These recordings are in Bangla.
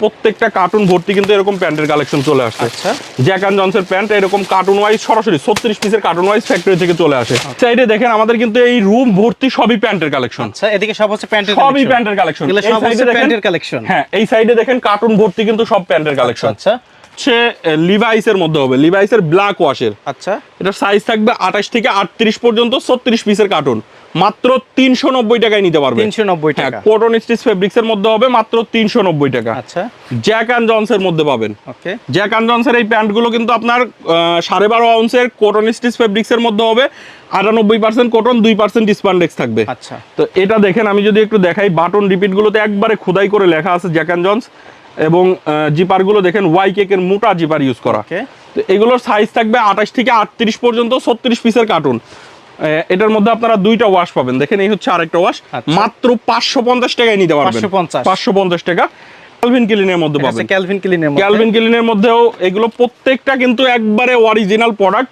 প্রত্যেকটা কার্টুন ভর্তি কিন্তু এরকম প্যান্টের কালেকশন চলে আসছে। আচ্ছা। জ্যাক অ্যান্ড জনসের প্যান্ট এরকম কার্টুন ওয়াইজ সরাসরি ছত্রিশ পিসের কার্টুন ওয়াইজ ফ্যাক্টরি থেকে চলে আসে। সাইডে দেখেন আমাদের কিন্তু এই রুম ভর্তি সবই প্যান্টের কালেকশন আচ্ছা এদিকে সব হচ্ছে প্যান্টের সবই প্যান্টের কালেকশন প্যান্টের কালেকশন হ্যাঁ এই সাইডে দেখেন কার্টুন ভর্তি কিন্তু সব প্যান্টের কালেকশন আচ্ছা। হচ্ছে লিভাইসের মধ্যে হবে। লিভাইসের ব্ল্যাক ওয়াশের আচ্ছা। এটার সাইজ থাকবে আঠাশ থেকে আটত্রিশ পর্যন্ত ছত্রিশ পিসের কার্টুন মাত্র তিনশো নব্বই টাকায় নিতে পারবে। তিনশো নব্বই হ্যাঁ টাকা। কোটন স্টিচ ফেব্রিক্স এর মধ্যে হবে মাত্র তিনশো নব্বই টাকা। আচ্ছা। জ্যাক অ্যান্ড জনসের মধ্যে পাবেন। ওকে। জ্যাক অ্যান্ড জনসের এই প্যান্টগুলো কিন্তু আপনার সাড়ে বারো আউন্সের কোটন স্টিচ ফেব্রিক্স এর মধ্যে হবে। আটানব্বই পার্সেন্ট কোটন দুই পার্সেন্ট স্পান্ডেক্স থাকবে। আচ্ছা। তো এটা দেখেন আমি যদি একটু দেখাই বাটন রিপিটগুলোতে একবারে খোদাই করে লেখা আছে জ্যাক অ্যান্ড জনস এবং জিপারগুলো দেখেন ওয়াই কেকের মোটা জিপার ইউজ করা। তো এগুলোর সাইজ থাকবে আঠাশ থেকে আটত্রিশ পর্যন্ত ছত্রিশ পিসের কার্টুন এটার মধ্যে আপনারা দুইটা ওয়াশ পাবেন। দেখেন এই হচ্ছে আরেকটা ওয়াশ আচ্ছা। মাত্র পাঁচশো পঞ্চাশ টাকায় নিতে পারবেন। 550 পাঁচশো পঞ্চাশ টাকা। ক্যালভিন ক্লিনের মধ্যে পাবেন। ক্যালভিন ক্লিনের মধ্যে। ক্যালভিন ক্লিনের মধ্যেও এগুলো প্রত্যেকটা কিন্তু একবারে অরিজিনাল প্রোডাক্ট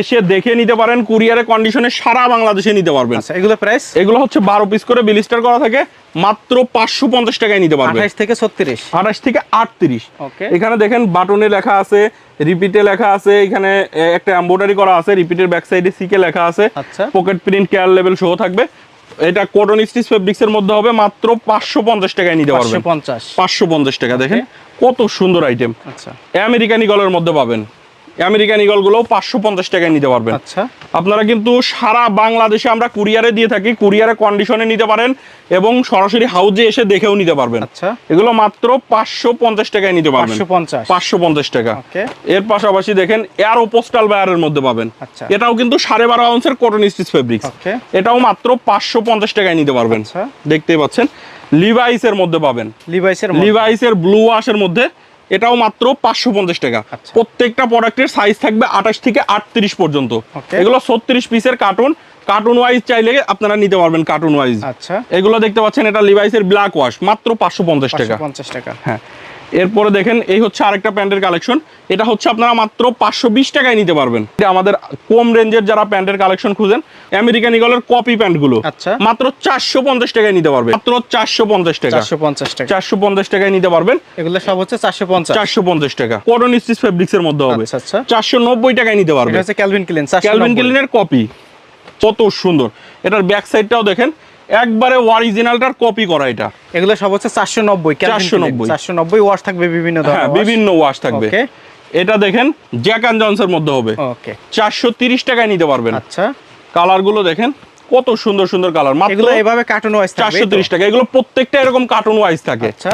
এসে দেখে নিতে পারেন কুরিয়ারে কন্ডিশনে সারা বাংলাদেশে নিতে পারবেন। আচ্ছা এগুলো প্রাইস এগুলো হচ্ছে বারো পিস করে বিলিস্টার করা থাকে মাত্র পাঁচশো পঞ্চাশ টাকায় নিতে পারবেন। আঠাশ থেকে ছত্রিশ। আঠাশ থেকে আটত্রিশ। Okay. এখানে দেখেন বাটনে লেখা আছে রিপিটে লেখা আছে এখানে একটা এমব্রয়ডারি করা আছে রিপিটের ব্যাক সাইডে সিকে লেখা আছে। আচ্ছা। Pocket print care level show থাকবে। এটা কটন স্টিচ ফেব্রিক্স এর মধ্যে হবে মাত্র পাঁচশো পঞ্চাশ টাকায় নিতে পারবেন। পাঁচশো পঞ্চাশ। টাকা দেখেন? কত সুন্দর আইটেম আচ্ছা। আমেরিকান ইগলের মধ্যে পাবেন। আমেরিকান ইগলগুলো পাঁচশো পঞ্চাশ টাকায় নিতে পারবেন। আচ্ছা। আপনারা কিন্তু সারা বাংলাদেশে আমরা কুরিয়ারে দিয়ে থাকি কুরিয়ারে কন্ডিশনে নিতে পারেন এবং সরাসরি হাউজে এসে দেখেও নিতে পারবেন। আচ্ছা। এগুলো মাত্র পাঁচশো পঞ্চাশ টাকায় নিতে পারবেন। পাঁচশো পঞ্চাশ। টাকা। এর পাশাপাশি দেখেন এয়ারো পোস্টাল বায়ারের মধ্যে পাবেন। আচ্ছা। এটাও কিন্তু সাড়ে বারো আউন্সের কটন স্টিচ Okay. এটাও মাত্র পাঁচশো পঞ্চাশ টাকায় নিতে পারবেন। আচ্ছা। দেখতেই পাচ্ছেন। লিভাইসের মধ্যে পাবেন। লিভাইসের লিভাইসের ব্লু ওয়াশের মধ্যে এটাও মাত্র পাঁচশো পঞ্চাশ টাকা। আচ্ছা। প্রত্যেকটা প্রোডাক্টের সাইজ থাকবে আঠাশ থেকে আটত্রিশ পর্যন্ত। এগুলো ছত্রিশ পিসের কার্টুন কার্টুন ওয়াইজ চাইলে আপনারা নিতে পারবেন কার্টুন ওয়াইজ আচ্ছা। এগুলো দেখতে পাচ্ছেন এটা লিভাইসের ব্ল্যাক ওয়াশ মাত্র পাঁচশো পঞ্চাশ টাকা। পঞ্চাশ টাকা। হ্যাঁ। এরপরে দেখেন এই হচ্ছে আরেকটা প্যান্টের কালেকশন। এটা হচ্ছে আপনারা মাত্র পাঁচশো বিশ টাকায় নিতে পারবেন। আমাদের কম রেঞ্জের যারা প্যান্টের কালেকশন খুঁজেন আমেরিকান ইগলের কপি প্যান্টগুলো আচ্ছা। মাত্র চারশো পঞ্চাশ টাকায় নিতে পারবেন। মাত্র চারশো পঞ্চাশ টাকা। চারশো পঞ্চাশ টাকা। চারশো পঞ্চাশ টাকায় নিতে পারবেন। এগুলো সব হচ্ছে চারশো পঞ্চাশ। চারশো পঞ্চাশ টাকা। কটন স্টিচ ফেব্রিক্স এর মধ্যে হবে। আচ্ছা, আচ্ছা। চারশো নব্বই টাকায় নিতে পারবেন। ক্যালভিন ক্লিন ক্যালভিন ক্লিনের কপি কত সুন্দর। এটার ব্যাক সাইডটাও দেখেন একবারে অরিজিনালটার কপি করা এটা। এগুলো সব হচ্ছে চারশো নব্বই 490 চারশো নব্বই। ওয়াশ থাকবে বিভিন্ন হ্যাঁ বিভিন্ন ওয়াশ থাকবে। এটা দেখেন জ্যাক অ্যান্ড জনসের মধ্যে হবে। ওকে চারশো তিরিশ টাকায় নিতে পারবেন। আচ্ছা। কালারগুলো দেখেন কত সুন্দর সুন্দর কালার মাত্র এগুলো এভাবে কার্টুন ওয়াইজ চারশো তিরিশ টাকা। এগুলো প্রত্যেকটা এরকম কার্টুন ওয়াইজ থাকে। আচ্ছা।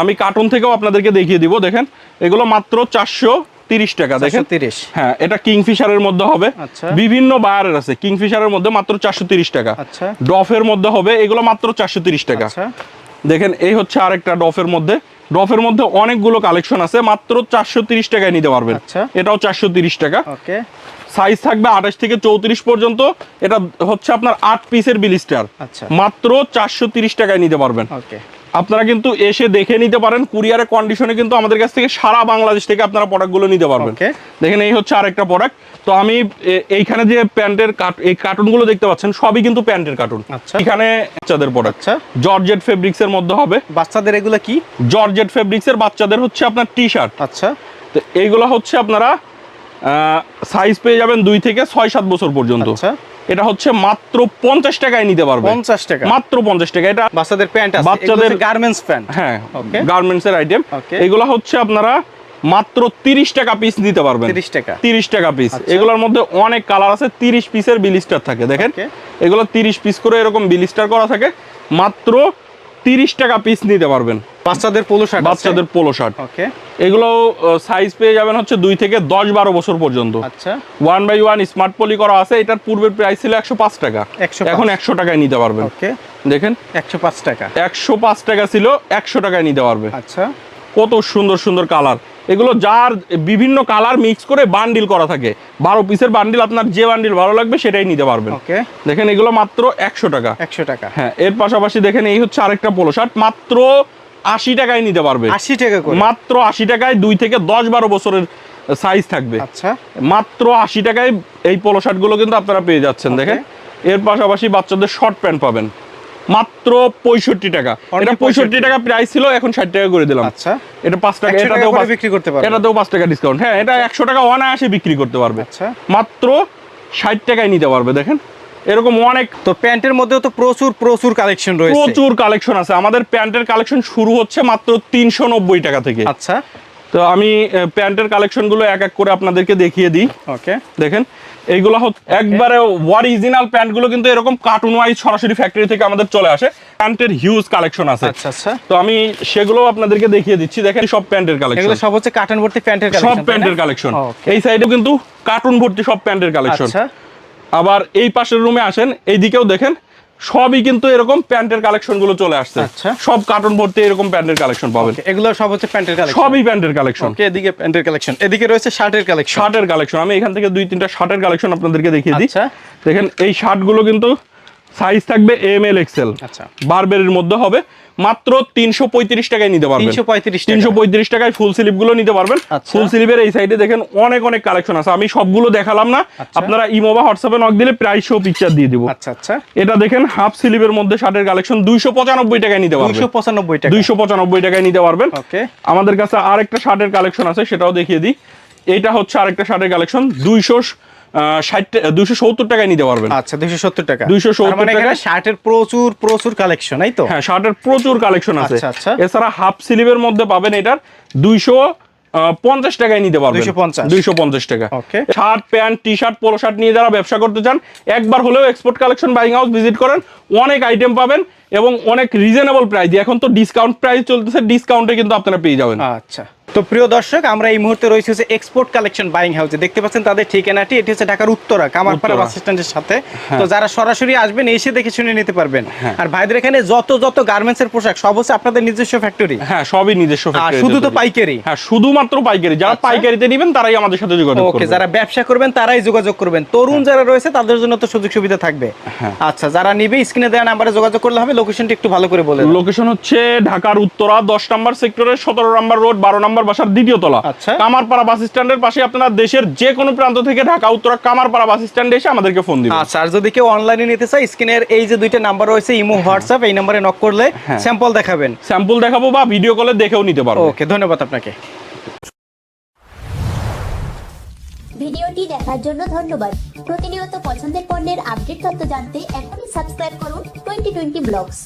আমি কার্টুন থেকেও আপনাদেরকে দেখিয়ে দিব দেখেন। এগুলো মাত্র চারশো তিরিশ টাকা দেখেন। তিরিশ। হ্যাঁ এটা কিংফিশারের মধ্যে হবে। আচ্ছা। বিভিন্ন বায়ারের আছে কিংফিশারের মধ্যে মাত্র চারশো তিরিশ টাকা। আচ্ছা। ডফের মধ্যে হবে এগুলো মাত্র চারশো তিরিশ টাকা। আচ্ছা। দেখেন এই হচ্ছে আরেকটা ডফের মধ্যে। ডফের মধ্যে অনেকগুলো কালেকশন আছে মাত্র চারশো তিরিশ টাকায় নিতে পারবেন। এটাও চারশো তিরিশ টাকা। সাইজ থাকবে আঠাশ থেকে চৌত্রিশ পর্যন্ত। এটা হচ্ছে আপনার আট পিসের বিলিস্টার। মাত্র চারশো তিরিশ টাকায় নিতে পারবেন। আপনারা কিন্তু এসে দেখে নিতে পারেন। কুরিয়ারের কন্ডিশনে কিন্তু আমাদের কাছ থেকে সারা বাংলাদেশ থেকে আপনারা প্রোডাক্টগুলো নিতে পারবেন। দেখেন এই হচ্ছে আরেকটা প্রোডাক্ট তো আমি এইখানে যে প্যান্টের কাট এই কার্টুনগুলো দেখতে পাচ্ছেন সবই কিন্তু প্যান্টের কার্টুন আচ্ছা। এখানে বাচ্চাদের প্রোডাক্ট জর্জেট ফেব্রিক্স এর মধ্যে হবে। বাচ্চাদের এগুলো কি? জর্জেট ফেব্রিক্স এর বাচ্চাদের হচ্ছে আপনার টি শার্ট আচ্ছা। তো এইগুলো হচ্ছে আপনারা সাইজ পেয়ে যাবেন দুই থেকে ছয় সাত বছর পর্যন্ত। আচ্ছা। এটা হচ্ছে মাত্র পঞ্চাশ টাকায় নিতে পারবেন পঞ্চাশ টাকা। মাত্র পঞ্চাশ টাকা। এটা বাচ্চাদের প্যান্ট বাচ্চাদের- গার্মেন্টস প্যান্ট হ্যাঁ. গার্মেন্টস এর আইটেম. এগুলো হচ্ছে আপনারা মাত্র তিরিশ টাকা পিস দিতে পারবেন। 30 টাকা। তিরিশ টাকা পিস আচ্ছা। এগুলোর মধ্যে অনেক কালার আছে। তিরিশ পিসের বিলিস্টার থাকে দেখেন। এগুলো তিরিশ পিস করে এরকম বিলিস্টার করা থাকে। মাত্র তিরিশ টাকা পিস নিতে পারবেন। বাচ্চাদের পোলো শার্ট বাচ্চাদের পোলো শার্ট। ওকে। এগুলো সাইজ পেয়ে যাবেন হচ্ছে দুই থেকে দশ বারো বছর পর্যন্ত। আচ্ছা। One by one smart poly করা আছে এটার পূর্বের প্রাইস ছিল একশো পাঁচ টাকা। 105 এখন একশো টাকায় নিতে পারবেন। ওকে। দেখেন? একশো পাঁচ টাকা। একশো পাঁচ টাকা ছিল একশো টাকায় নিতে পারবে। আচ্ছা। কত সুন্দর সুন্দর কালার এগুলো যার বিভিন্ন কালার মিক্স করে বান্ডিল করা থাকে। বারো পিসের বান্ডিল আপনার যে বান্ডিল ভালো লাগবে সেটাই নিতে পারবেন। ওকে। দেখেন এগুলো মাত্র একশো টাকা। একশো টাকা। হ্যাঁ এর পাশাপাশি দেখেন এই হচ্ছে আরেকটা পোলো শার্ট মাত্র আশি টাকায় নিতে পারবে। আশি টাকা করে। মাত্র আশি টাকায় দুই থেকে দশ বারো বছরের সাইজ থাকবে। আচ্ছা। মাত্র আশি টাকায় এই পোলো শার্টগুলো কিন্তু আপনারা পেয়ে যাচ্ছেন দেখেন। এর পাশাপাশি বাচ্চাদের শর্ট প্যান্ট পাবেন। মাত্র পঁয়ষট্টি টাকা। এটা পঁয়ষট্টি টাকা প্রাইস ছিল এখন ষাট টাকা করে দিলাম। আচ্ছা। এটা পাঁচ টাকা 100 টাকা এটাতেও বিক্রি করতে পারবে। এটাতেও পাঁচ টাকা ডিসকাউন্ট হ্যাঁ এটা একশো টাকা অনায়াসে বিক্রি করতে পারবে। আচ্ছা। মাত্র ষাট টাকায় নিতে পারবে দেখেন। এরকম অনেক তো প্যান্টের মধ্যেও তো প্রচুর প্রচুর কালেকশন রয়েছে। প্রচুর কালেকশন আছে। আমাদের প্যান্টের কালেকশন শুরু হচ্ছে মাত্র তিনশো নব্বই টাকা থেকে। আচ্ছা। তো আমি প্যান্টের কালেকশনগুলো এক এক করে আপনাদেরকে দেখিয়ে দিই। ওকে। দেখেন এইগুলো একবারে অরিজিনাল প্যান্টগুলো কিন্তু এরকম কার্টুন ওয়াইজ সরাসরি ফ্যাক্টরি থেকে আমাদের চলে আসে। প্যান্টের হিউজ কালেকশন আছে। আচ্ছা আচ্ছা। তো আমি সেগুলো আপনাদেরকে দেখিয়ে দিচ্ছি। দেখেন সব প্যান্টের কালেকশন এগুলো সব হচ্ছে কার্টুন ভর্তি প্যান্টের সব প্যান্টের কালেকশন এই সাইডেও কিন্তু কার্টুন ভর্তি সব প্যান্টের কালেকশন আচ্ছা। আবার এই পাশের রুমে আসেন এইদিকেও দেখেন সবই কিন্তু এরকম প্যান্টের কালেকশনগুলো চলে আসছে। আচ্ছা। সব কার্টুন ভর্তি এরকম প্যান্টের কালেকশন পাবেন। এগুলো সব হচ্ছে প্যান্টের কালেকশন সবই প্যান্টের কালেকশন ওকে এদিকে প্যান্টের কালেকশন এদিকে রয়েছে শার্টের কালেকশন শার্টের কালেকশন আমি এখান থেকে দুই তিনটা শার্টের কালেকশন আপনাদেরকে দেখিয়ে দিই। আচ্ছা। দেখেন এই শার্টগুলো কিন্তু সাইজ থাকবে এম এল এক্সেল আচ্ছা। বারবেরের মধ্যে হবে মাত্র তিনশো পঁয়ত্রিশ টাকায় নিতে পারবেন। 335 টাকা। তিনশো পঁয়ত্রিশ টাকায় ফুল স্লিপগুলো নিতে পারবেন। আচ্ছা। ফুল স্লিপের এই সাইডে দেখেন অনেক অনেক কালেকশন আছে। আমি সবগুলো দেখালাম না। আচ্ছা। আপনারা ইমো বা হোয়াটসঅ্যাপে নক দিলে প্রাইস সহ পিকচার দিয়ে দিব। আচ্ছা আচ্ছা। এটা দেখেন হাফ স্লিপের মধ্যে শার্টের কালেকশন দুইশো পঁচানব্বই টাকায় নিতে পারবেন। দুইশো পঁচানব্বই টাকা দুইশো পঁচানব্বই টাকায় নিতে পারবেন। আমাদের কাছে আরেকটা শার্টের কালেকশন আছে সেটাও দেখিয়ে দিই। এটা হচ্ছে আরেকটা শার্টের কালেকশন দুইশো ষাট দুইশো সত্তর টাকায় নিতে পারবেন। আচ্ছা দুইশো সত্তর টাকা। 270 তার মানে টাকা। শার্টের প্রচুর প্রচুর কালেকশন এই তো? হ্যাঁ শার্টের প্রচুর কালেকশন আছে। আচ্ছা, আচ্ছা। এছাড়া হাফ স্লিভের মধ্যে পাবেন এটার দুইশো পঞ্চাশ টাকায় নিতে পারবেন। 250 দুইশো পঞ্চাশ টাকা. Shirt pant T shirt polo shirt নিয়ে যারা ব্যবসা করতে চান একবার হলেও export collection buying house visit করেন। অনেক আইটেম পাবেন এবং অনেক রিজনেবল প্রাইস এখন তো ডিসকাউন্ট প্রাইস চলতেছে ডিসকাউন্টে কিন্তু আপনারা পেয়ে যাবেন। আচ্ছা। তো প্রিয় দর্শক আমরা এই মুহূর্তে রয়েছে হচ্ছে এক্সপোর্ট কালেকশন বাইং হাউসে দেখতে পাচ্ছেন তাদের ঠিকানাটি এটি হচ্ছে ঢাকার উত্তরা কামারপাড়া বাস স্ট্যান্ডের সাথে। তো যারা সরাসরি আসবেন এসে দেখে শুনে নিতে পারবেন। হ্যাঁ। আর ভাইদের এখানে যত যত গার্মেন্টস এর পোশাক সব হচ্ছে আপনাদের নিজস্ব ফ্যাক্টরি হ্যাঁ সবই নিজস্ব আর শুধু তো পাইকারি। হ্যাঁ শুধুমাত্র পাইকারি। যারা আচ্ছা। পাইকারিতে নেবেন তারাই আমাদের সাথে যোগাযোগ ওকে যারা ব্যবসা করবেন তারাই যোগাযোগ করবেন। তরুণ যারা রয়েছে তাদের জন্য তো সুযোগ সুবিধা থাকবে। হ্যাঁ। আচ্ছা যারা নিবে স্ক্রিনে দেওয়া নাম্বারে যোগাযোগ করলে হবে। লোকেশনটি একটু ভালো করে বলে দাও। লোকেশন হচ্ছে ঢাকার উত্তরা দশ নম্বর সেক্টরের সতেরো নম্বর রোড বারো নম্বর বাসার দ্বিতীয় তলা। আচ্ছা। কামারপাড়া বাস স্ট্যান্ডের পাশে আপনারা দেশের যে কোনো প্রান্ত থেকে ঢাকা উত্তরা কামারপাড়া বাস স্ট্যান্ডে এসে আমাদেরকে ফোন দিবেন। আচ্ছা আর যদি কেউ অনলাইনে নিতে চায় স্ক্রিনের এই যে দুইটা নাম্বার রয়েছে ইমো হোয়াটসঅ্যাপ এই নাম্বারে নক করলে হ্যাঁ। স্যাম্পল দেখাবেন। স্যাম্পল দেখাবো বা ভিডিও কলে দেখেও নিতে পারব। ওকে ধন্যবাদ আপনাকে। ভিডিওটি দেখার জন্য ধন্যবাদ। প্রতিনিয়ত পছন্দের পণ্যের আপডেট তথ্য জানতে এখনই সাবস্ক্রাইব করুন টোয়েন্টি টোয়েন্টি ব্লগস